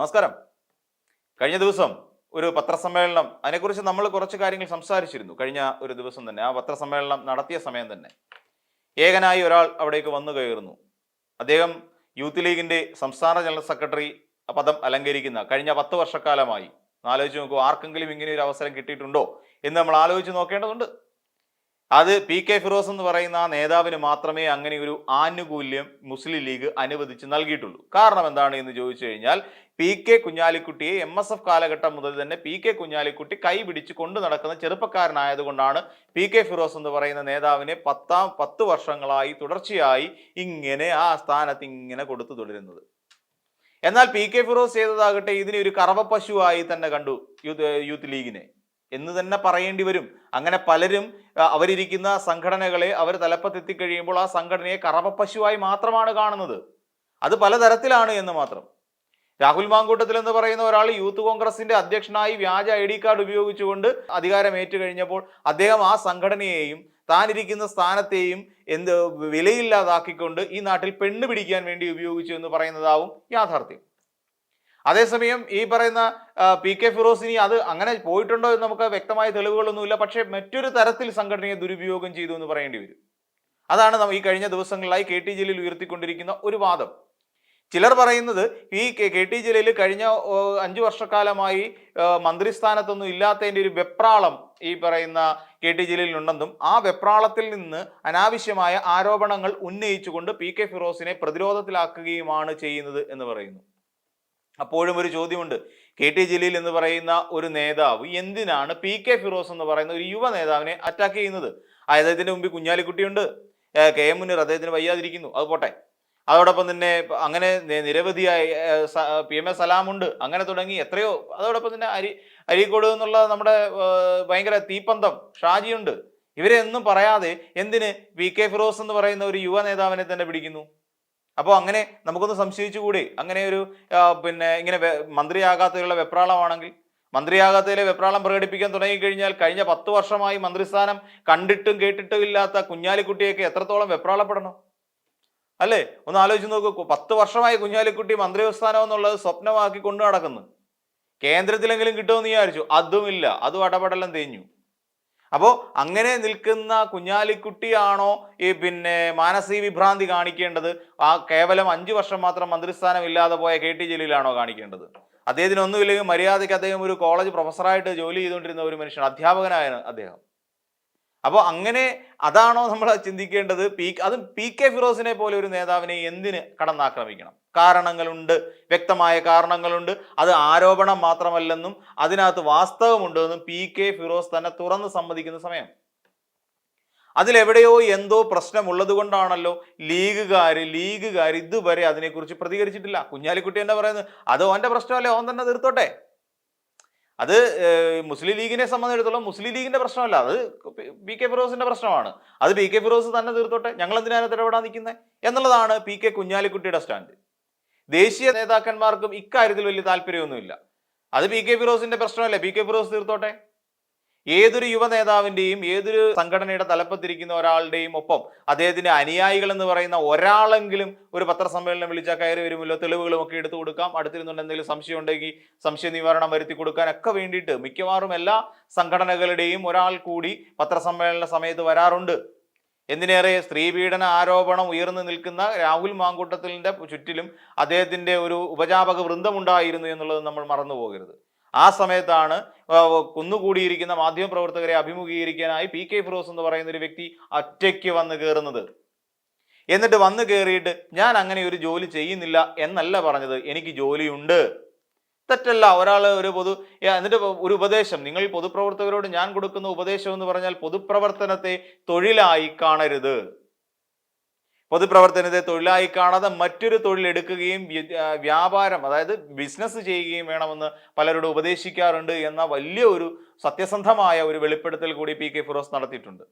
നമസ്കാരം. കഴിഞ്ഞ ദിവസം ഒരു പത്രസമ്മേളനം അതിനെക്കുറിച്ച് നമ്മൾ കുറച്ച് കാര്യങ്ങൾ സംസാരിച്ചിരുന്നു കഴിഞ്ഞ ഒരു ദിവസം തന്നെ. ആ പത്രസമ്മേളനം നടത്തിയ സമയം തന്നെ. ഏകനായി ഒരാൾ അവിടേക്ക് വന്നു കയറുന്നു. അദ്ദേഹം യൂത്ത് ലീഗിന്റെ സംസ്ഥാന ജനറൽ സെക്രട്ടറി പദം അലങ്കരിക്കുന്ന കഴിഞ്ഞ പത്ത് വർഷക്കാലമായി. ആലോചിച്ച് നോക്കൂ ആർക്കെങ്കിലും ഇങ്ങനെ ഒരു അവസരം കിട്ടിയിട്ടുണ്ടോ എന്ന് നമ്മൾ ആലോചിച്ച് നോക്കേണ്ടതുണ്ട്. അത് പി കെ ഫിറോസ് എന്ന് പറയുന്ന ആ നേതാവിന് മാത്രമേ അങ്ങനെ ഒരു ആനുകൂല്യം മുസ്ലിം ലീഗ് അനുവദിച്ച് നൽകിയിട്ടുള്ളൂ. കാരണം എന്താണ് എന്ന് ചോദിച്ചു കഴിഞ്ഞാൽ പി കെ കുഞ്ഞാലിക്കുട്ടിയെ എം എസ് എഫ് കാലഘട്ടം മുതൽ തന്നെ പി കെ കുഞ്ഞാലിക്കുട്ടി കൈ പിടിച്ച് കൊണ്ടു നടക്കുന്ന ചെറുപ്പക്കാരനായതുകൊണ്ടാണ് പി കെ ഫിറോസ് എന്ന് പറയുന്ന നേതാവിനെ പത്താം പത്ത് വർഷങ്ങളായി തുടർച്ചയായി ഇങ്ങനെ ആ സ്ഥാനത്ത് ഇങ്ങനെ കൊടുത്തു തുടരുന്നത്. എന്നാൽ പി കെ ഫിറോസ് ചെയ്തതാകട്ടെ ഇതിനെ ഒരു കറവപ്പശുവായി തന്നെ കണ്ടു യൂത്ത് യൂത്ത് ലീഗിനെ. എന്ന് തന്നെ പറയേണ്ടി വരും. അങ്ങനെ പലരും അവരിരിക്കുന്ന സംഘടനകളെ അവർ തലപ്പത്തെത്തിക്കഴിയുമ്പോൾ ആ സംഘടനയെ കറവപ്പശുവായി മാത്രമാണ് കാണുന്നത്. അത് പലതരത്തിലാണ് എന്ന് മാത്രം. രാഹുൽ മാങ്കൂട്ടത്തിൽ എന്ന് പറയുന്ന ഒരാൾ യൂത്ത് കോൺഗ്രസിന്റെ അധ്യക്ഷനായി വ്യാജ ഐ ഡി കാർഡ് ഉപയോഗിച്ചുകൊണ്ട് അധികാരം ഏറ്റുകഴിഞ്ഞപ്പോൾ അദ്ദേഹം ആ സംഘടനയെയും താനിരിക്കുന്ന സ്ഥാനത്തെയും എന്ത് വിലയില്ലാതാക്കിക്കൊണ്ട് ഈ നാട്ടിൽ പെണ്ണ് പിടിക്കാൻ വേണ്ടി ഉപയോഗിച്ചു എന്ന് പറയുന്നതാവും യാഥാർത്ഥ്യം. അതേസമയം ഈ പറയുന്ന പി കെ ഫിറോസിനി അത് അങ്ങനെ പോയിട്ടുണ്ടോ എന്ന് നമുക്ക് വ്യക്തമായ തെളിവുകളൊന്നുമില്ല. പക്ഷേ മറ്റൊരു തരത്തിൽ സംഘടനയെ ദുരുപയോഗം ചെയ്തു എന്ന് പറയേണ്ടി വരും. അതാണ് നമ്മ ഈ കഴിഞ്ഞ ദിവസങ്ങളിലായി കെ ടി ജലീൽ ഉയർത്തിക്കൊണ്ടിരിക്കുന്ന ഒരു വാദം. ചിലർ പറയുന്നത് ഈ കെ ടി ജലീൽ കഴിഞ്ഞ അഞ്ചു വർഷക്കാലമായി മന്ത്രിസ്ഥാനത്തൊന്നും ഇല്ലാത്തതിന്റെ ഒരു വെപ്രാളം ഈ പറയുന്ന കെ ടി ജലീലിനുണ്ടെന്നും ആ വെപ്രാളത്തിൽ നിന്ന് അനാവശ്യമായ ആരോപണങ്ങൾ ഉന്നയിച്ചുകൊണ്ട് പി കെ ഫിറോസിനെ പ്രതിരോധത്തിലാക്കുകയുമാണ് ചെയ്യുന്നത് എന്ന് പറയുന്നു. അപ്പോഴും ഒരു ചോദ്യമുണ്ട്. കെ ടി ജലീൽ എന്ന് പറയുന്ന ഒരു നേതാവ് എന്തിനാണ് പി കെ ഫിറോസ് എന്ന് പറയുന്ന ഒരു യുവ നേതാവിനെ അറ്റാക്ക് ചെയ്യുന്നത്? അദ്ദേഹത്തിന്റെ മുമ്പിൽ കുഞ്ഞാലിക്കുട്ടിയുണ്ട്. കെ എം മുനീർ അദ്ദേഹത്തിന് വയ്യാതിരിക്കുന്നു. അത് പോട്ടെ. അതോടൊപ്പം തന്നെ അങ്ങനെ നിരവധിയായി പി എം എ സലാമുണ്ട്. അങ്ങനെ തുടങ്ങി എത്രയോ അതോടൊപ്പം തന്നെ അരി അരീക്കോട് എന്നുള്ള നമ്മുടെ ഭയങ്കര തീപ്പന്തം ഷാജിയുണ്ട്. ഇവരെ ഒന്നും പറയാതെ എന്തിന് പി കെ ഫിറോസ് എന്ന് പറയുന്ന ഒരു യുവ നേതാവിനെ തന്നെ പിടിക്കുന്നു? അപ്പോൾ അങ്ങനെ നമുക്കൊന്ന് സംശയിച്ചുകൂടി? അങ്ങനെ ഒരു പിന്നെ ഇങ്ങനെ മന്ത്രിയാകാത്തതിലുള്ള വെപ്രാളമാണെങ്കിൽ? മന്ത്രിയാകാത്തതിലെ വെപ്രാളം പ്രകടിപ്പിക്കാൻ തുടങ്ങിക്കഴിഞ്ഞാൽ കഴിഞ്ഞ പത്ത് വർഷമായി മന്ത്രിസ്ഥാനം കണ്ടിട്ടും കേട്ടിട്ടും ഇല്ലാത്ത കുഞ്ഞാലിക്കുട്ടിയൊക്കെ എത്രത്തോളം വെപ്രാളപ്പെടണം? അല്ലേ? ഒന്ന് ആലോചിച്ച് നോക്കൂ. പത്ത് വർഷമായി കുഞ്ഞാലിക്കുട്ടി മന്ത്രിസ്ഥാനം എന്നുള്ളത് സ്വപ്നമാക്കി കൊണ്ടു നടക്കുന്നു. കേന്ദ്രത്തിലെങ്കിലും കിട്ടുമെന്ന് വിചാരിച്ചു. അതുമില്ല. അതും അടപടലം തേഞ്ഞു. അപ്പോൾ അങ്ങനെ നിൽക്കുന്ന കുഞ്ഞാലിക്കുട്ടിയാണോ ഈ പിന്നെ മാനസിക വിഭ്രാന്തി കാണിക്കേണ്ടത്? ആ കേവലം അഞ്ചു വർഷം മാത്രം മന്ത്രിസ്ഥാനം ഇല്ലാതെ പോയ കെ ടി ജലീലാണോ കാണിക്കേണ്ടത്? അദ്ദേഹത്തിന് ഒന്നുമില്ലെങ്കിൽ മര്യാദയ്ക്ക് അദ്ദേഹം ഒരു കോളേജ് പ്രൊഫസറായിട്ട് ജോലി ചെയ്തുകൊണ്ടിരുന്ന ഒരു മനുഷ്യൻ അധ്യാപകനായ അദ്ദേഹം. അപ്പോൾ അങ്ങനെ അതാണോ നമ്മൾ ചിന്തിക്കേണ്ടത്? പി അത് പി കെ ഫിറോസിനെ പോലെ ഒരു നേതാവിനെ എന്തിന് കടന്നാക്രമിക്കണം? കാരണങ്ങളുണ്ട് വ്യക്തമായ കാരണങ്ങളുണ്ട്. അത് ആരോപണം മാത്രമല്ലെന്നും അതിനകത്ത് വാസ്തവമുണ്ടെന്നും പി കെ ഫിറോസ് തന്നെ തുറന്ന് സമ്മതിക്കുന്ന സമയം. അതിലെവിടെയോ എന്തോ പ്രശ്നമുള്ളത് കൊണ്ടാണല്ലോ ലീഗുകാർ ലീഗുകാർ ഇതുവരെ അതിനെക്കുറിച്ച് പ്രതികരിച്ചിട്ടില്ല. കുഞ്ഞാലിക്കുട്ടി എന്താ പറയുന്നത്? അത് ഓന്റെ പ്രശ്നമല്ലേ ഓൻ തന്നെ തീർത്തോട്ടെ? അത് മുസ്ലിം ലീഗിനെ സംബന്ധിച്ചിടത്തോളം മുസ്ലിം ലീഗിന്റെ പ്രശ്നമല്ല. അത് പി കെ ഫിറോസിന്റെ പ്രശ്നമാണ്. അത് പി കെ ഫിറോസ് തന്നെ തീർത്തോട്ടെ? ഞങ്ങൾ എന്തിനാണ് ഇടപെടാൻ നിൽക്കുന്നത് എന്നുള്ളതാണ് പി കെ കുഞ്ഞാലിക്കുട്ടിയുടെ സ്റ്റാൻഡ്. ദേശീയ നേതാക്കന്മാർക്കും ഇക്കാര്യത്തിൽ വലിയ താല്പര്യമൊന്നുമില്ല. അത് പി കെ ഫിറോസിന്റെ പ്രശ്നമല്ലേ? പി കെ ഫിറോസ് തീർത്തോട്ടെ? ഏതൊരു യുവ നേതാവിന്റെയും ഏതൊരു സംഘടനയുടെ തലപ്പത്തിരിക്കുന്ന ഒരാളുടെയും ഒപ്പം അദ്ദേഹത്തിന്റെ അനുയായികൾ എന്ന് പറയുന്ന ഒരാളെങ്കിലും ഒരു പത്രസമ്മേളനം വിളിച്ചാൽ കയറി വരുമല്ലോ തെളിവുകളും ഒക്കെ എടുത്തു കൊടുക്കാം. അടുത്തിരുന്നുണ്ട് എന്തെങ്കിലും സംശയം ഉണ്ടെങ്കിൽ സംശയ നിവാരണം വരുത്തി കൊടുക്കാനൊക്കെ വേണ്ടിയിട്ട് മിക്കവാറും എല്ലാ സംഘടനകളുടെയും ഒരാൾ കൂടി പത്രസമ്മേളന സമയത്ത് വരാറുണ്ട്. എന്തിനേറെ സ്ത്രീപീഡന ആരോപണം ഉയർന്നു നിൽക്കുന്ന രാഹുൽ മാങ്കൂട്ടത്തിലിന്റെ ചുറ്റിലും അദ്ദേഹത്തിന്റെ ഒരു ഉപജാപക വൃന്ദമുണ്ടായിരുന്നു എന്നുള്ളത് നമ്മൾ മറന്നു പോകരുത് ആ സമയത്താണ് കുന്നുകൂടിയിരിക്കുന്ന മാധ്യമപ്രവർത്തകരെ അഭിമുഖീകരിക്കാനായി പി കെ ഫിറോസ് എന്ന് പറയുന്ന ഒരു വ്യക്തി ഒറ്റയ്ക്ക് വന്ന് കയറുന്നത് എന്നിട്ട് വന്നു കയറിയിട്ട് ഞാൻ അങ്ങനെ ഒരു ജോലി ചെയ്യുന്നില്ല എന്നല്ല പറഞ്ഞത്. എനിക്ക് ജോലിയുണ്ട്. തെറ്റല്ല ഒരാൾ ഒരു പൊതു എന്നിട്ട് ഒരു ഉപദേശം. നിങ്ങൾ പൊതുപ്രവർത്തകരോട് ഞാൻ കൊടുക്കുന്ന ഉപദേശം എന്ന് പറഞ്ഞാൽ പൊതുപ്രവർത്തനത്തെ തൊഴിലായി കാണരുത്. പൊതുപ്രവർത്തനത്തെ തൊഴിലായി കാണാതെ മറ്റൊരു തൊഴിലെടുക്കുകയും വ്യാപാരം അതായത് ബിസിനസ് ചെയ്യുകയും വേണമെന്ന് പലരോട് ഉപദേശിക്കാറുണ്ട് എന്ന വലിയ ഒരു സത്യസന്ധമായ ഒരു വെളിപ്പെടുത്തൽ കൂടി പി കെ ഫിറോസ് നടത്തിയിട്ടുണ്ട്.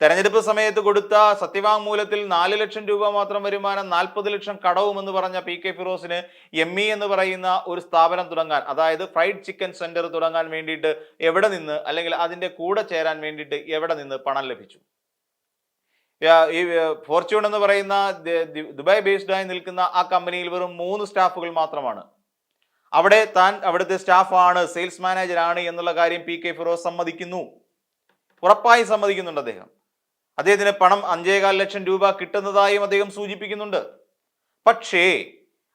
തെരഞ്ഞെടുപ്പ് സമയത്ത് കൊടുത്ത സത്യവാങ്മൂലത്തിൽ നാല് ലക്ഷം രൂപ മാത്രം വരുമാനം നാൽപ്പത് ലക്ഷം കടവും എന്ന് പറഞ്ഞ പി കെ ഫിറോസിന് എം ഇ എന്ന് പറയുന്ന ഒരു സ്ഥാപനം തുടങ്ങാൻ അതായത് ഫ്രൈഡ് ചിക്കൻ സെന്റർ തുടങ്ങാൻ വേണ്ടിയിട്ട് എവിടെ നിന്ന് അല്ലെങ്കിൽ അതിന്റെ കൂടെ ചേരാൻ വേണ്ടിയിട്ട് എവിടെ നിന്ന് പണം ലഭിച്ചു? ഈ ഫോർച്യൂൺ എന്ന് പറയുന്ന ദുബായ് ബേസ്ഡ് ആയി നിൽക്കുന്ന ആ കമ്പനിയിൽ വെറും മൂന്ന് സ്റ്റാഫുകൾ മാത്രമാണ്. അവിടെ താൻ അവിടുത്തെ സ്റ്റാഫാണ് സെയിൽസ് മാനേജർ ആണ് എന്നുള്ള കാര്യം പി കെ ഫിറോസ് സമ്മതിക്കുന്നു. ഉറപ്പായും സമ്മതിക്കുന്നുണ്ട് അദ്ദേഹം. അദ്ദേഹത്തിന് പണം അഞ്ചേകാൽ ലക്ഷം രൂപ കിട്ടുന്നതായും അദ്ദേഹം സൂചിപ്പിക്കുന്നുണ്ട്. പക്ഷേ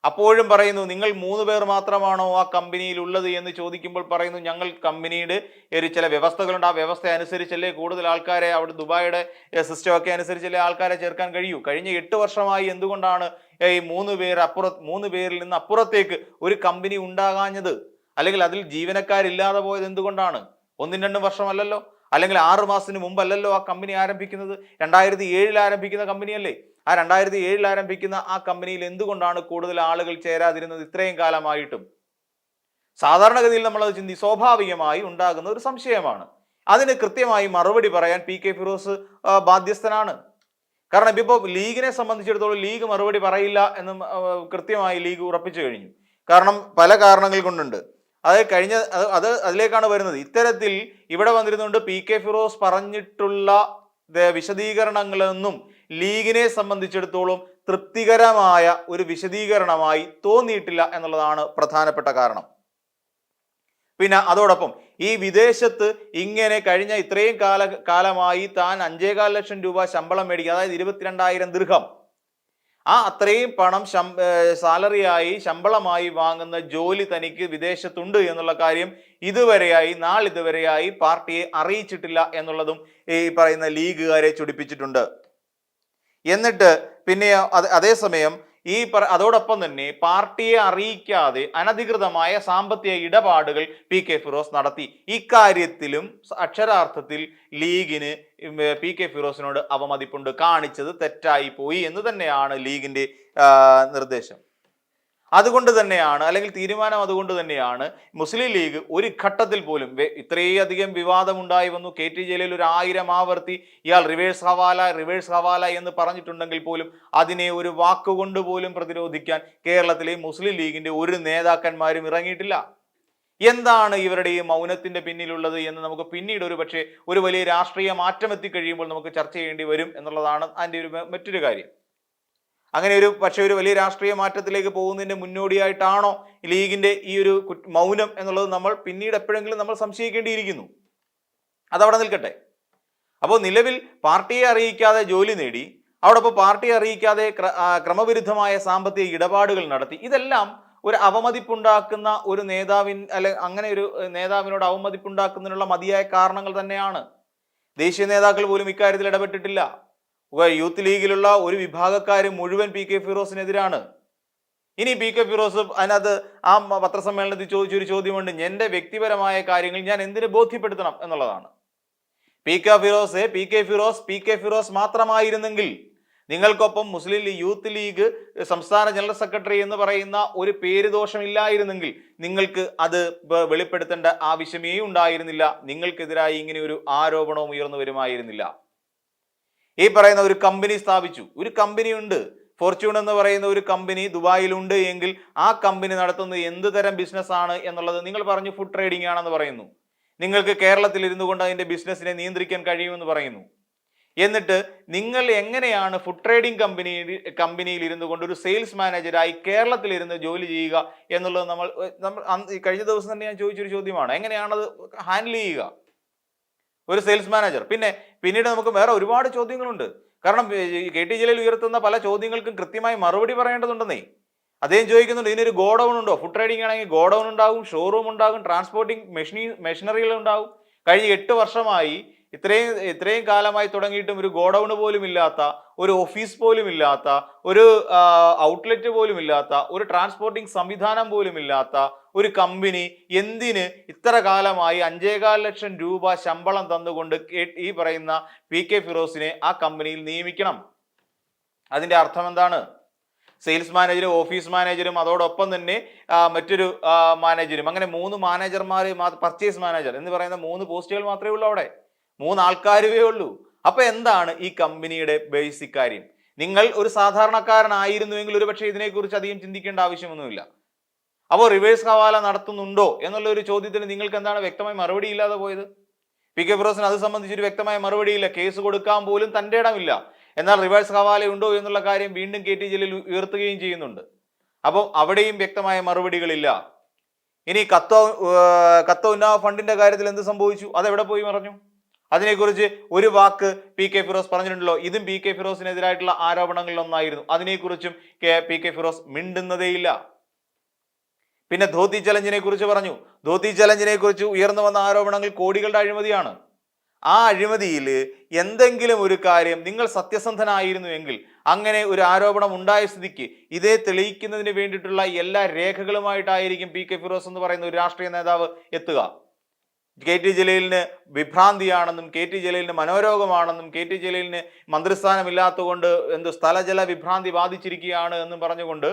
അപ്പോഴും പറയുന്നു നിങ്ങൾ മൂന്ന് പേർ മാത്രമാണോ ആ കമ്പനിയിൽ ഉള്ളത് എന്ന് ചോദിക്കുമ്പോൾ പറയുന്നു ഞങ്ങൾ കമ്പനിയുടെ ഒരു ചില വ്യവസ്ഥകളുണ്ട്. ആ വ്യവസ്ഥ അനുസരിച്ചല്ലേ കൂടുതൽ ആൾക്കാരെ അവിടെ ദുബായിയുടെ സിസ്റ്റമൊക്കെ അനുസരിച്ചല്ലേ ആൾക്കാരെ ചേർക്കാൻ കഴിയൂ? കഴിഞ്ഞ എട്ട് വർഷമായി എന്തുകൊണ്ടാണ് ഈ മൂന്ന് പേർ അപ്പുറ മൂന്ന് പേരിൽ നിന്ന് അപ്പുറത്തേക്ക് ഒരു കമ്പനി ഉണ്ടാകാഞ്ഞത്? അല്ലെങ്കിൽ അതിൽ ജീവനക്കാരില്ലാതെ പോയത് എന്തുകൊണ്ടാണ്? ഒന്നും രണ്ടും വർഷമല്ലല്ലോ? അല്ലെങ്കിൽ ആറ് മാസത്തിന് മുമ്പല്ലല്ലോ ആ കമ്പനി ആരംഭിക്കുന്നത്? രണ്ടായിരത്തി ഏഴിൽ ആരംഭിക്കുന്ന കമ്പനിയല്ലേ? ആ രണ്ടായിരത്തി ഏഴിൽ ആരംഭിക്കുന്ന ആ കമ്പനിയിൽ എന്തുകൊണ്ടാണ് കൂടുതൽ ആളുകൾ ചേരാതിരുന്നത് ഇത്രയും കാലമായിട്ടും? സാധാരണഗതിയിൽ നമ്മളത് ചിന്തി സ്വാഭാവികമായി ഉണ്ടാകുന്ന ഒരു സംശയമാണ്. അതിന് കൃത്യമായി മറുപടി പറയാൻ പി കെ ഫിറോസ് ബാധ്യസ്ഥനാണ്. കാരണം ഇപ്പോൾ ലീഗിനെ സംബന്ധിച്ചിടത്തോളം ലീഗ് മറുപടി പറയില്ല എന്ന് കൃത്യമായി ലീഗ് ഉറപ്പിച്ചു കഴിഞ്ഞു. കാരണം പല കാരണങ്ങൾ കൊണ്ടുണ്ട്. അത് കഴിഞ്ഞ അത് അത് അതിലേക്കാണ് വരുന്നത്. ഇത്തരത്തിൽ ഇവിടെ വന്നിരുന്നുകൊണ്ട് പി കെ ഫിറോസ് പറഞ്ഞിട്ടുള്ള വിശദീകരണങ്ങളൊന്നും ലീഗിനെ സംബന്ധിച്ചിടത്തോളം തൃപ്തികരമായ ഒരു വിശദീകരണമായി തോന്നിയിട്ടില്ല എന്നുള്ളതാണ് പ്രധാനപ്പെട്ട കാരണം. പിന്നെ അതോടൊപ്പം ഈ വിദേശത്ത് ഇങ്ങനെ കഴിഞ്ഞ ഇത്രയും കാല കാലമായി താൻ അഞ്ചേകാൽ ലക്ഷം രൂപ ശമ്പളം മേടിക്കുക അതായത് ഇരുപത്തിരണ്ടായിരം ദീർഘം. ആ അത്രയും പണം സാലറിയായി ശമ്പളമായി വാങ്ങുന്ന ജോലി തനിക്ക് വിദേശത്തുണ്ട് എന്നുള്ള കാര്യം ഇതുവരെയായി നാളിതുവരെയായി പാർട്ടിയെ അറിയിച്ചിട്ടില്ല എന്നുള്ളതും ഈ പറയുന്ന ലീഗുകാരെ ചൊടിപ്പിച്ചിട്ടുണ്ട്. എന്നിട്ട് പിന്നെ അതേസമയം ഈ അതോടൊപ്പം തന്നെ പാർട്ടിയെ അറിയിക്കാതെ അനധികൃതമായ സാമ്പത്തിക ഇടപാടുകൾ പി കെ ഫിറോസ് നടത്തി. ഇക്കാര്യത്തിലും അക്ഷരാർത്ഥത്തിൽ ലീഗിന് പി കെ ഫിറോസിനോട് അവമതിപ്പുണ്ട്. കാണിച്ചത് തെറ്റായി പോയി എന്ന് തന്നെയാണ് ലീഗിന്റെ നിർദ്ദേശം. അതുകൊണ്ട് തന്നെയാണ് അല്ലെങ്കിൽ തീരുമാനം അതുകൊണ്ട് തന്നെയാണ് മുസ്ലിം ലീഗ് ഒരു ഘട്ടത്തിൽ പോലും ഇത്രയധികം വിവാദമുണ്ടായി വന്നു. കെ ടി ജലീൽ ഒരു ആയിരം ആവർത്തി ഇയാൾ റിവേഴ്സ് ഹവാല റിവേഴ്സ് ഹവാല എന്ന് പറഞ്ഞിട്ടുണ്ടെങ്കിൽ പോലും അതിനെ ഒരു വാക്കുകൊണ്ട് പോലും പ്രതിരോധിക്കാൻ കേരളത്തിലെ മുസ്ലിം ലീഗിന്റെ ഒരു നേതാക്കന്മാരും ഇറങ്ങിയിട്ടില്ല. എന്താണ് ഇവരുടെ ഈ മൗനത്തിന്റെ പിന്നിലുള്ളത് എന്ന് നമുക്ക് പിന്നീട് ഒരു പക്ഷേ ഒരു വലിയ രാഷ്ട്രീയ മാറ്റം എത്തിക്കഴിയുമ്പോൾ നമുക്ക് ചർച്ച ചെയ്യേണ്ടി വരും എന്നുള്ളതാണ് അതിന്റെ ഒരു മറ്റൊരു കാര്യം. അങ്ങനെ ഒരു പക്ഷേ ഒരു വലിയ രാഷ്ട്രീയ മാറ്റത്തിലേക്ക് പോകുന്നതിന്റെ മുന്നോടിയായിട്ടാണോ ലീഗിന്റെ ഈ ഒരു മൗനം എന്നുള്ളത് നമ്മൾ പിന്നീട് എപ്പോഴെങ്കിലും നമ്മൾ സംശയിക്കേണ്ടിയിരിക്കുന്നു. അതവിടെ നിൽക്കട്ടെ. അപ്പോൾ നിലവിൽ പാർട്ടിയെ അറിയിക്കാതെ ജോലി നേടി അവിടെ ഇപ്പോൾ പാർട്ടിയെ അറിയിക്കാതെ ക്രമവിരുദ്ധമായ സാമ്പത്തിക ഇടപാടുകൾ നടത്തി ഇതെല്ലാം ഒരു അവമതിപ്പുണ്ടാക്കുന്ന ഒരു നേതാവിൻ അല്ലെ അങ്ങനെ ഒരു നേതാവിനോട് അവമതിപ്പുണ്ടാക്കുന്നതിനുള്ള മതിയായ കാരണങ്ങൾ തന്നെയാണ്. ദേശീയ നേതാക്കൾ പോലും ഇക്കാര്യത്തിൽ ഇടപെട്ടിട്ടില്ല. യൂത്ത് ലീഗിലുള്ള ഒരു വിഭാഗക്കാർ മുഴുവൻ പി കെ ഫിറോസിനെതിരാണ്. ഇനി പി കെ ഫിറോസ് അതിനകത്ത് ആ പത്രസമ്മേളനത്തിൽ ചോദിച്ചൊരു ചോദ്യമുണ്ട്. എന്റെ വ്യക്തിപരമായ കാര്യങ്ങൾ ഞാൻ എന്തിനു ബോധ്യപ്പെടുത്തണം? എന്നുള്ളതാണ്. P K Firoz P K Firoz P K Firoz മാത്രമായിരുന്നെങ്കിൽ നിങ്ങൾക്കൊപ്പം മുസ്ലിം യൂത്ത് ലീഗ് സംസ്ഥാന ജനറൽ സെക്രട്ടറി എന്ന് പറയുന്ന ഒരു പേര് ദോഷമില്ലായിരുന്നെങ്കിൽ നിങ്ങൾക്ക് അത് വെളിപ്പെടുത്തേണ്ട ആവശ്യമേ ഉണ്ടായിരുന്നില്ല. നിങ്ങൾക്കെതിരായി ഇങ്ങനെ ഒരു ആരോപണവും ഉയർന്നു വരുമായിരുന്നില്ല. ഈ പറയുന്ന ഒരു കമ്പനി സ്ഥാപിച്ചു. ഒരു കമ്പനി ഉണ്ട്. ഫോർച്യൂൺ എന്ന് പറയുന്ന ഒരു കമ്പനി ദുബായിലുണ്ട് എങ്കിൽ ആ കമ്പനി നടത്തുന്നത് എന്ത് തരം ബിസിനസ് ആണ് എന്നുള്ളത് നിങ്ങൾ പറഞ്ഞു ഫുഡ് ട്രേഡിംഗ് ആണെന്ന് പറയുന്നു. നിങ്ങൾക്ക് കേരളത്തിൽ ഇരുന്നു കൊണ്ട് അതിന്റെ ബിസിനസ്സിനെ നിയന്ത്രിക്കാൻ കഴിയുമെന്ന് പറയുന്നു. എന്നിട്ട് നിങ്ങൾ എങ്ങനെയാണ് ഫുഡ് ട്രേഡിംഗ് കമ്പനി കമ്പനിയിൽ ഇരുന്നു കൊണ്ട് ഒരു സെയിൽസ് മാനേജരായി കേരളത്തിൽ ഇരുന്ന് ജോലി ചെയ്യുക എന്നുള്ളത് നമ്മൾ നമ്മൾ കഴിഞ്ഞ ദിവസം തന്നെ ഞാൻ ചോദിച്ചൊരു ചോദ്യമാണ്. എങ്ങനെയാണത് ഹാൻഡിൽ ചെയ്യുക? ഒരു സെയിൽസ് മാനേജർ പിന്നെ പിന്നീട് നമുക്ക് വേറെ ഒരുപാട് ചോദ്യങ്ങളുണ്ട്. കാരണം കെ ടി ജില്ലയിൽ ഉയർത്തുന്ന പല ചോദ്യങ്ങൾക്കും കൃത്യമായി മറുപടി പറയേണ്ടതുണ്ടെന്നേ. അദ്ദേഹം ചോദിക്കുന്നുണ്ട് ഇതിനൊരു ഗോഡൗൺ ഉണ്ടോ? ഫുഡ് ട്രേഡിംഗ് ആണെങ്കിൽ ഗോഡൗൺ ഉണ്ടാകും ഷോറൂം ഉണ്ടാകും ട്രാൻസ്പോർട്ടിംഗ് മെഷീനി മെഷീനറികൾ ഉണ്ടാകും. കഴിഞ്ഞ എട്ട് വർഷമായി ഇത്രയും ഇത്രയും കാലമായി തുടങ്ങിയിട്ടും ഒരു ഗോഡൗൺ പോലും ഇല്ലാത്ത ഒരു ഓഫീസ് പോലും ഇല്ലാത്ത ഒരു ഔട്ട്ലെറ്റ് പോലും ഇല്ലാത്ത ഒരു ട്രാൻസ്പോർട്ടിംഗ് സംവിധാനം പോലും ഇല്ലാത്ത ഒരു കമ്പനി എന്തിന് ഇത്ര കാലമായി അഞ്ചേകാൽ ലക്ഷം രൂപ ശമ്പളം തന്നുകൊണ്ട് ഈ പറയുന്ന പി കെ ഫിറോസിനെ ആ കമ്പനിയിൽ നിയമിക്കണം. അതിന്റെ അർത്ഥം എന്താണ്? സെയിൽസ് മാനേജരും ഓഫീസ് മാനേജരും അതോടൊപ്പം തന്നെ മറ്റൊരു മാനേജരും. അങ്ങനെ മൂന്ന് മാനേജർമാർ പർച്ചേസ് മാനേജർ എന്ന് പറയുന്ന മൂന്ന് പോസ്റ്റുകൾ മാത്രമേ ഉള്ളൂ അവിടെ. മൂന്ന് ആൾക്കാരുവേ ഉള്ളൂ. അപ്പൊ എന്താണ് ഈ കമ്പനിയുടെ ബേസിക് കാര്യം? നിങ്ങൾ ഒരു സാധാരണക്കാരനായിരുന്നുവെങ്കിൽ ഒരു പക്ഷേ ഇതിനെക്കുറിച്ച് അധികം ചിന്തിക്കേണ്ട ആവശ്യമൊന്നുമില്ല. അപ്പോൾ റിവേഴ്സ് ഹവാല നടത്തുന്നുണ്ടോ എന്നുള്ള ഒരു ചോദ്യത്തിന് നിങ്ങൾക്ക് എന്താണ് വ്യക്തമായി മറുപടി ഇല്ലാതെ പോയത്? പി കെ ഫിറോസിന് അത് സംബന്ധിച്ചൊരു വ്യക്തമായ മറുപടിയില്ല കേസ് കൊടുക്കാൻ പോലും തന്റെ ഇടമില്ല. എന്നാൽ റിവേഴ്സ് ഹവാല ഉണ്ടോ എന്നുള്ള കാര്യം വീണ്ടും കെ ടി ജലീൽ ഉയർത്തുകയും ചെയ്യുന്നുണ്ട്. അപ്പോൾ അവിടെയും വ്യക്തമായ മറുപടികളില്ല. ഇനി കത്ത കത്ത ഉന്നാവ ഫണ്ടിന്റെ കാര്യത്തിൽ എന്ത് സംഭവിച്ചു? അതെവിടെ പോയി മറഞ്ഞു? അതിനെക്കുറിച്ച് ഒരു വാക്ക് പി കെ ഫിറോസ് പറഞ്ഞിട്ടുണ്ടല്ലോ. ഇതും പി കെ ഫിറോസിനെതിരായിട്ടുള്ള ആരോപണങ്ങളിൽ ഒന്നായിരുന്നു അതിനെക്കുറിച്ചും പി കെ ഫിറോസ് മിണ്ടുന്നതേയില്ല. പിന്നെ ധോതി ചലഞ്ചിനെ കുറിച്ച് പറഞ്ഞു. ധോതി ചലഞ്ചിനെ കുറിച്ച് ഉയർന്നു വന്ന ആരോപണങ്ങൾ കോടികളുടെ അഴിമതിയാണ്. ആ അഴിമതിയിൽ എന്തെങ്കിലും ഒരു കാര്യം നിങ്ങൾ സത്യസന്ധനായിരുന്നു എങ്കിൽ അങ്ങനെ ഒരു ആരോപണം ഉണ്ടായ സ്ഥിതിക്ക് ഇതേ തെളിയിക്കുന്നതിന് വേണ്ടിയിട്ടുള്ള എല്ലാ രേഖകളുമായിട്ടായിരിക്കും പി കെ ഫിറോസ് എന്ന് പറയുന്ന ഒരു രാഷ്ട്രീയ നേതാവ് എത്തുക. കെ ടി ജലീലിന് വിഭ്രാന്തിയാണെന്നും കെ ടി ജലീലിന് മനോരോഗമാണെന്നും കെ ടി ജലീലിന് മന്ത്രിസ്ഥാനമില്ലാത്തതുകൊണ്ട് എന്ത് സ്ഥലജല വിഭ്രാന്തി ബാധിച്ചിരിക്കുകയാണ് എന്നും പറഞ്ഞുകൊണ്ട്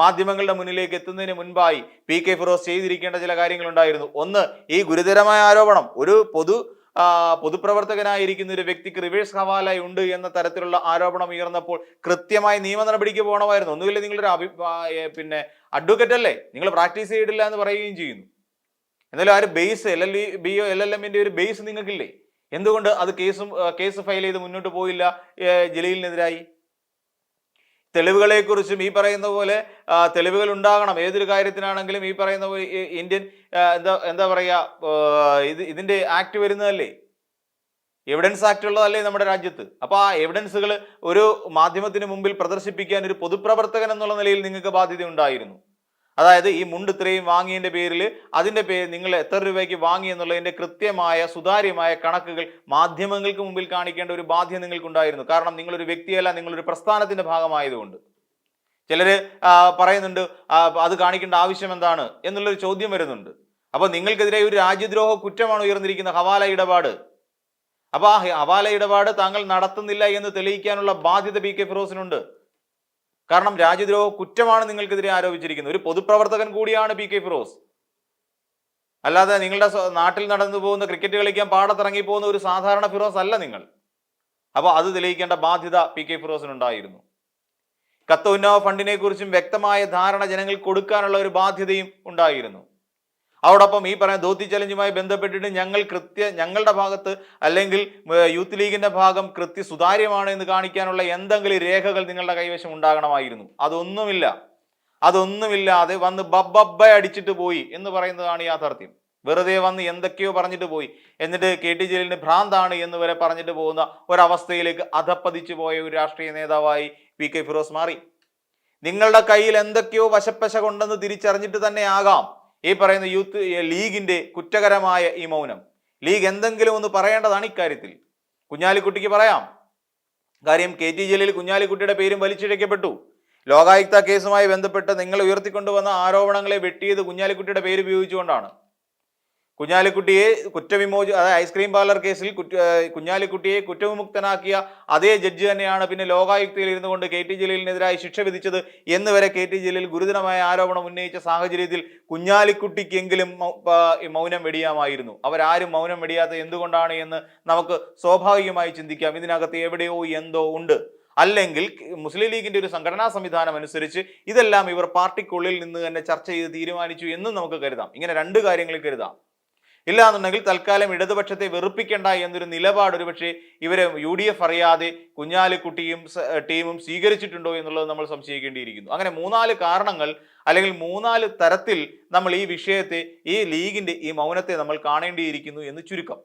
മാധ്യമങ്ങളുടെ മുന്നിലേക്ക് എത്തുന്നതിന് മുൻപായി പി കെ ഫിറോസ് ചെയ്തിരിക്കേണ്ട ചില കാര്യങ്ങളുണ്ടായിരുന്നു. ഒന്ന് ഈ ഗുരുതരമായ ആരോപണം. ഒരു പൊതു പൊതുപ്രവർത്തകനായിരിക്കുന്ന ഒരു വ്യക്തിക്ക് റിവേഴ്സ് ഹവാല ഉണ്ട് എന്ന തരത്തിലുള്ള ആരോപണം ഉയർന്നപ്പോൾ കൃത്യമായി നിയമ നടപടിക്ക് പോകണമായിരുന്നു. ഒന്നുമില്ല നിങ്ങളൊരു അഭി പിന്നെ അഡ്വക്കേറ്റ് അല്ലേ? നിങ്ങൾ പ്രാക്ടീസ് ചെയ്തിട്ടില്ല എന്ന് പറയുകയും ചെയ്യുന്നു. എന്നാലും ആ ഒരു base L L B O L L എമ്മിന്റെ ഒരു ബേസ് നിങ്ങൾക്കില്ലേ? എന്തുകൊണ്ട് അത് കേസും കേസ് ഫയൽ ചെയ്ത് മുന്നോട്ട് പോയില്ല ജലീലിനെതിരായി തെളിവുകളെ കുറിച്ചും ഈ പറയുന്ന പോലെ തെളിവുകൾ ഉണ്ടാകണം ഏതൊരു കാര്യത്തിനാണെങ്കിലും ഈ പറയുന്ന ഇന്ത്യൻ എന്താ എന്താ പറയുക ഇത് ഇതിന്റെ ആക്ട് വരുന്നതല്ലേ? എവിഡൻസ് ആക്ട് ഉള്ളതല്ലേ നമ്മുടെ രാജ്യത്ത്. അപ്പോൾ ആ എവിഡൻസുകൾ ഒരു മാധ്യമത്തിന് മുമ്പിൽ പ്രദർശിപ്പിക്കാൻ ഒരു പൊതുപ്രവർത്തകൻ എന്നുള്ള നിലയിൽ നിങ്ങൾക്ക് ബാധ്യത ഉണ്ടായിരുന്നു അതായത് ഈ മുണ്ട് ഇത്രയും വാങ്ങിയതിന്റെ പേരിൽ അതിന്റെ പേര് നിങ്ങൾ എത്ര രൂപയ്ക്ക് വാങ്ങി എന്നുള്ളതിന്റെ കൃത്യമായ സുതാര്യമായ കണക്കുകൾ മാധ്യമങ്ങൾക്ക് മുമ്പിൽ കാണിക്കേണ്ട ഒരു ബാധ്യത നിങ്ങൾക്കുണ്ടായിരുന്നു. കാരണം നിങ്ങളൊരു വ്യക്തിയല്ല നിങ്ങളൊരു പ്രസ്ഥാനത്തിന്റെ ഭാഗമായതുകൊണ്ട്. ചിലർ പറയുന്നുണ്ട് അത് കാണിക്കേണ്ട ആവശ്യം എന്താണ് എന്നുള്ളൊരു ചോദ്യം വരുന്നുണ്ട്. അപ്പോൾ നിങ്ങൾക്കെതിരെ ഒരു രാജ്യദ്രോഹ കുറ്റമാണ് ഉയർന്നിരിക്കുന്ന ഹവാല ഇടപാട്. അപ്പോൾ ആ ഹവാല ഇടപാട് താങ്കൾ നടത്തുന്നില്ല എന്ന് തെളിയിക്കാനുള്ള ബാധ്യത പി കെ ഫിറോസിനുണ്ട്. കാരണം രാജ്യദ്രോഹ കുറ്റമാണ് നിങ്ങൾക്കെതിരെ ആരോപിച്ചിരിക്കുന്നത്. ഒരു പൊതുപ്രവർത്തകൻ കൂടിയാണ് പി കെ ഫിറോസ്. അല്ലാതെ നിങ്ങളുടെ നാട്ടിൽ നടന്നു പോകുന്ന ക്രിക്കറ്റ് കളിക്കാൻ പാടത്തിറങ്ങി പോകുന്ന ഒരു സാധാരണ ഫിറോസ് അല്ല നിങ്ങൾ. അപ്പോൾ അത് തെളിയിക്കേണ്ട ബാധ്യത പി കെ ഫിറോസിനുണ്ടായിരുന്നു. കത്ത് ഉന്നവ ഫണ്ടിനെ കുറിച്ചും വ്യക്തമായ ധാരണ ജനങ്ങൾ കൊടുക്കാനുള്ള ഒരു ബാധ്യതയും ഉണ്ടായിരുന്നു. അതോടൊപ്പം ഈ പറയുന്ന ധോത്തി ചലഞ്ചുമായി ബന്ധപ്പെട്ടിട്ട് ഞങ്ങൾ കൃത്യ ഞങ്ങളുടെ ഭാഗത്ത് അല്ലെങ്കിൽ യൂത്ത് ലീഗിന്റെ ഭാഗം കൃത്യ സുതാര്യമാണ് എന്ന് കാണിക്കാനുള്ള എന്തെങ്കിലും രേഖകൾ നിങ്ങളുടെ കൈവശം ഉണ്ടാകണമായിരുന്നു. അതൊന്നുമില്ല. അതൊന്നുമില്ലാതെ വന്ന് ബബ്ബ അടിച്ചിട്ട് പോയി എന്ന് പറയുന്നതാണ് യാഥാർത്ഥ്യം. വെറുതെ വന്ന് എന്തൊക്കെയോ പറഞ്ഞിട്ട് പോയി. എന്നിട്ട് കെ ടി ജലീലിന് ഭ്രാന്താണ് എന്ന് വരെ പറഞ്ഞിട്ട് പോകുന്ന ഒരവസ്ഥയിലേക്ക് അധപ്പതിച്ചു പോയ ഒരു രാഷ്ട്രീയ നേതാവായി പി കെ ഫിറോസ് മാറി. നിങ്ങളുടെ കയ്യിൽ എന്തൊക്കെയോ വശപ്പശ കൊണ്ടെന്ന് തിരിച്ചറിഞ്ഞിട്ട് തന്നെ ആകാം. ഈ പറയുന്ന യൂത്ത് ലീഗിന്റെ കുറ്റകരമായ ഈ മൗനം. ലീഗ് എന്തെങ്കിലും ഒന്ന് പറയേണ്ടതാണ് ഇക്കാര്യത്തിൽ. കുഞ്ഞാലിക്കുട്ടിക്ക് പറയാം. കാര്യം കെ ടി ജലീൽ കുഞ്ഞാലിക്കുട്ടിയുടെ പേരും വലിച്ചിഴക്കപ്പെട്ടു. ലോകായുക്ത കേസുമായി ബന്ധപ്പെട്ട് നിങ്ങൾ ഉയർത്തിക്കൊണ്ടുവന്ന ആരോപണങ്ങളെ വെട്ടിയത് കുഞ്ഞാലിക്കുട്ടിയുടെ പേര് ഉപയോഗിച്ചുകൊണ്ടാണ്. കുഞ്ഞാലിക്കുട്ടിയെ കുറ്റവിമോച അതായത് ഐസ്ക്രീം പാർലർ കേസിൽ കുഞ്ഞാലിക്കുട്ടിയെ കുറ്റവിമുക്തനാക്കിയ അതേ ജഡ്ജി തന്നെയാണ് പിന്നെ ലോകായുക്തയിൽ ഇരുന്നു കൊണ്ട് കെ ടി ജലീലിനെതിരായി ശിക്ഷ വിധിച്ചത് എന്ന് വരെ കെ ടി ജലീൽ ഗുരുതരമായ ആരോപണം ഉന്നയിച്ച സാഹചര്യത്തിൽ കുഞ്ഞാലിക്കുട്ടിക്കെങ്കിലും മൗനം വെടിയാമായിരുന്നു. അവരാരും മൗനം വെടിയാത്ത എന്തുകൊണ്ടാണ് എന്ന് നമുക്ക് സ്വാഭാവികമായി ചിന്തിക്കാം. ഇതിനകത്ത് എവിടെയോ എന്തോ ഉണ്ട്. അല്ലെങ്കിൽ മുസ്ലിം ലീഗിന്റെ ഒരു സംഘടനാ സംവിധാനം അനുസരിച്ച് ഇതെല്ലാം ഇവർ പാർട്ടിക്കുള്ളിൽ നിന്ന് തന്നെ ചർച്ച ചെയ്ത് തീരുമാനിച്ചു എന്നും നമുക്ക് കരുതാം. ഇങ്ങനെ രണ്ട് കാര്യങ്ങൾ കരുതാം. ഇല്ലാന്നുണ്ടെങ്കിൽ തൽക്കാലം ഇടതുപക്ഷത്തെ വെറുപ്പിക്കേണ്ട എന്നൊരു നിലപാട് ഒരുപക്ഷെ ഇവരെ യു ഡി എഫ് അറിയാതെ കുഞ്ഞാലിക്കുട്ടിയും ടീമും സ്വീകരിച്ചിട്ടുണ്ടോ എന്നുള്ളത് നമ്മൾ സംശയിക്കേണ്ടിയിരിക്കുന്നു. അങ്ങനെ മൂന്നാൽ കാരണങ്ങൾ അല്ലെങ്കിൽ മൂന്നാൽ തരത്തിൽ നമ്മൾ ഈ വിഷയത്തെ ഈ ലീഗിന്റെ ഈ മൗനത്തെ നമ്മൾ കാണേണ്ടിയിരിക്കുന്നു എന്ന് ചുരുക്കം.